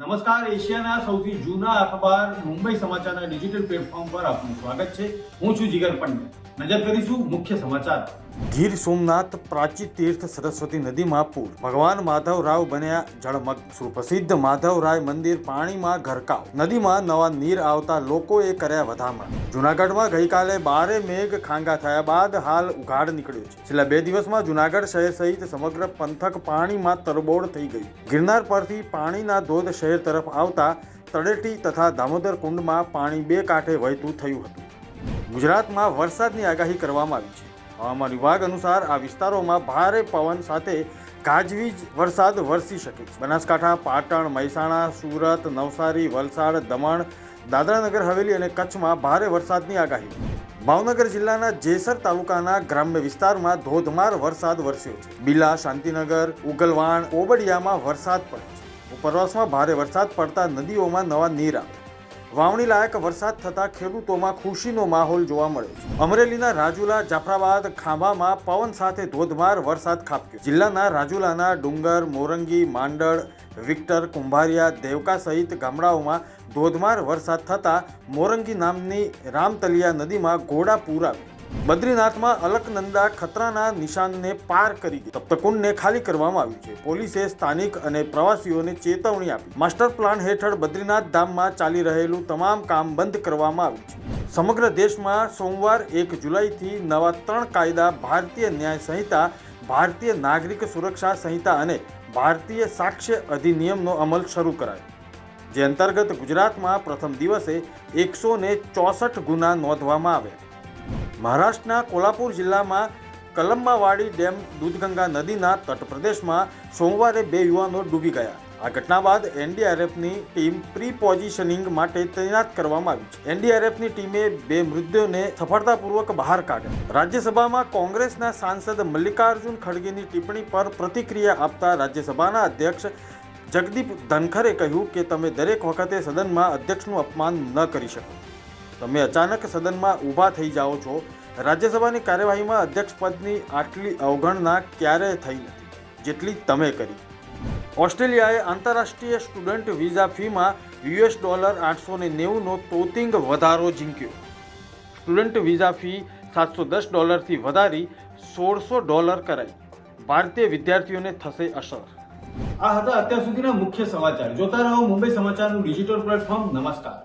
નમસ્કાર, એશિયાના સૌથી જૂના અખબાર મુંબઈ સમાચારના ડિજિટલ પ્લેટફોર્મ પર આપનું સ્વાગત છે. હું છું જીગર પંડ્યા. નજર કરીશું મુખ્ય સમાચાર. ગીર સોમનાથ પ્રાચી તીર્થ સરસ્વતી નદીમાં પૂર. ભગવાન માધવરાવ બન્યા જળમગ્ન. સુપ્રસિદ્ધ માધવરાય મંદિર પાણીમાં ગરકાવ નદીમાં નવા નીર આવતા લોકોએ કર્યા વધામણ. જુનાગઢમાં ગઈકાલે બારે મેઘ ખાંગા થયા બાદ હાલ ઉઘાડ નીકળ્યો છે. છેલ્લા બે દિવસમાં જુનાગઢ શહેર સહિત સમગ્ર પંથક પાણીમાં તરબોળ થઈ ગયું. ગિરનાર પરથી પાણીના ધોધ શહેર તરફ આવતા તળેટી તથા દામોદર કુંડમાં પાણી બે કાંઠે વહેતું થયું હતું. ગુજરાતમાં વરસાદની આગાહી કરવામાં આવી છે. હવામાન વિભાગ અનુસાર આ વિસ્તારોમાં ભારે પવન સાથે ગાજવીજ વરસાદ વરસી શકે છે. બનાસકાંઠા, પાટણ, મહેસાણા, સુરત, નવસારી, વલસાડ, દમણ, દાદરાનગર, હવેલી અને કચ્છમાં ભારે વરસાદની આગાહી. ભાવનગર જિલ્લાના જેસર તાલુકાના ગ્રામ્ય વિસ્તારમાં ધોધમાર વરસાદ વરસ્યો છે. બિલા, શાંતિનગર, ઉગલવાણ, ઓબડિયામાં વરસાદ પડ્યો છે. ઉપરવાસમાં ભારે વરસાદ પડતા નદીઓમાં નવા નીર આવે વાવણી લાયક વરસાદ થતા ખેડૂતોમાં ખુશીનો માહોલ જોવા મળ્યો છે. અમરેલીના રાજુલા, જાફરાબાદ, ખાંભામાં પવન સાથે ધોધમાર વરસાદ ખાબક્યો. જિલ્લાના રાજુલાના ડુંગર, મોરંગી, માંડળ, વિક્ટર, કુંભારિયા, દેવકા સહિત ગામડાઓમાં ધોધમાર વરસાદ થતાં મોરંગી નામની રામતલિયા નદીમાં ઘોડા પૂર આવ્યું બદ્રીનાથમાં અલકનંદા ખતરાના નિશાનને પાર કરી ગઈ. તપ્તકુંડને ખાલી કરવામાં આવ્યું છે. પોલીસે સ્થાનિક અને પ્રવાસીઓને ચેતવણી આપી. માસ્ટર પ્લાન હેઠળ બદ્રીનાથ ધામમાં ચાલી રહેલું તમામ કામ બંધ કરવામાં આવ્યું છે. સમગ્ર દેશમાં સોમવાર એક જુલાઈથી નવા ત્રણ કાયદા, ભારતીય ન્યાય સંહિતા, ભારતીય નાગરિક સુરક્ષા સંહિતા અને ભારતીય સાક્ષ્ય અધિનિયમનો અમલ શરૂ કરાયો. જે અંતર્ગત ગુજરાતમાં પ્રથમ દિવસે એકસો ચોસઠ ગુના નોંધવામાં આવ્યા. મહારાષ્ટ્રના કોલ્હાપુર જિલ્લામાં કલમ્માવાડી ડેમ દૂધગંગા નદીના તટપ્રદેશમાં સોમવારે બે યુવાનો ડૂબી ગયા. આ ઘટના બાદ એનડીઆરએફની ટીમ પ્રી પોઝિશનિંગ માટે તૈનાત કરવામાં આવી છે. એનડીઆરએફની ટીમે બે મૃતદેહોને સફળતાપૂર્વક બહાર કાઢ્યા. રાજ્યસભામાં કોંગ્રેસના સાંસદ મલ્લિકાર્જુન ખડગેની ટિપ્પણી પર પ્રતિક્રિયા આપતા રાજ્યસભાના અધ્યક્ષ જગદીપ ધનખરે કહ્યું કે, તમે દરેક વખતે સદનમાં અધ્યક્ષનું અપમાન ન કરી શકો. તમે અચાનક સદનમાં ઊભા થઈ જાઓ છો. રાજ્યસભાની કાર્યવાહીમાં અધ્યક્ષ પદની આટલી અવગણના ક્યારેય થઈ નથી, જેટલી તમે કરી. ઓસ્ટ્રેલિયાએ આંતરરાષ્ટ્રીય સ્ટુડન્ટ વિઝા ફીમાં યુએસ ડોલર આઠસો ને નેવુંનો તોતિંગ વધારો ઝીંક્યો. સ્ટુડન્ટ વિઝા ફી સાતસો દસ ડોલરથી વધારી સોળસો ડોલર કરાઈ. ભારતીય વિદ્યાર્થીઓને થશે અસર. આ હતા અત્યાર સુધીના મુખ્ય સમાચાર. જોતા રહો મુંબઈ સમાચારનું ડિજિટલ પ્લેટફોર્મ. નમસ્કાર.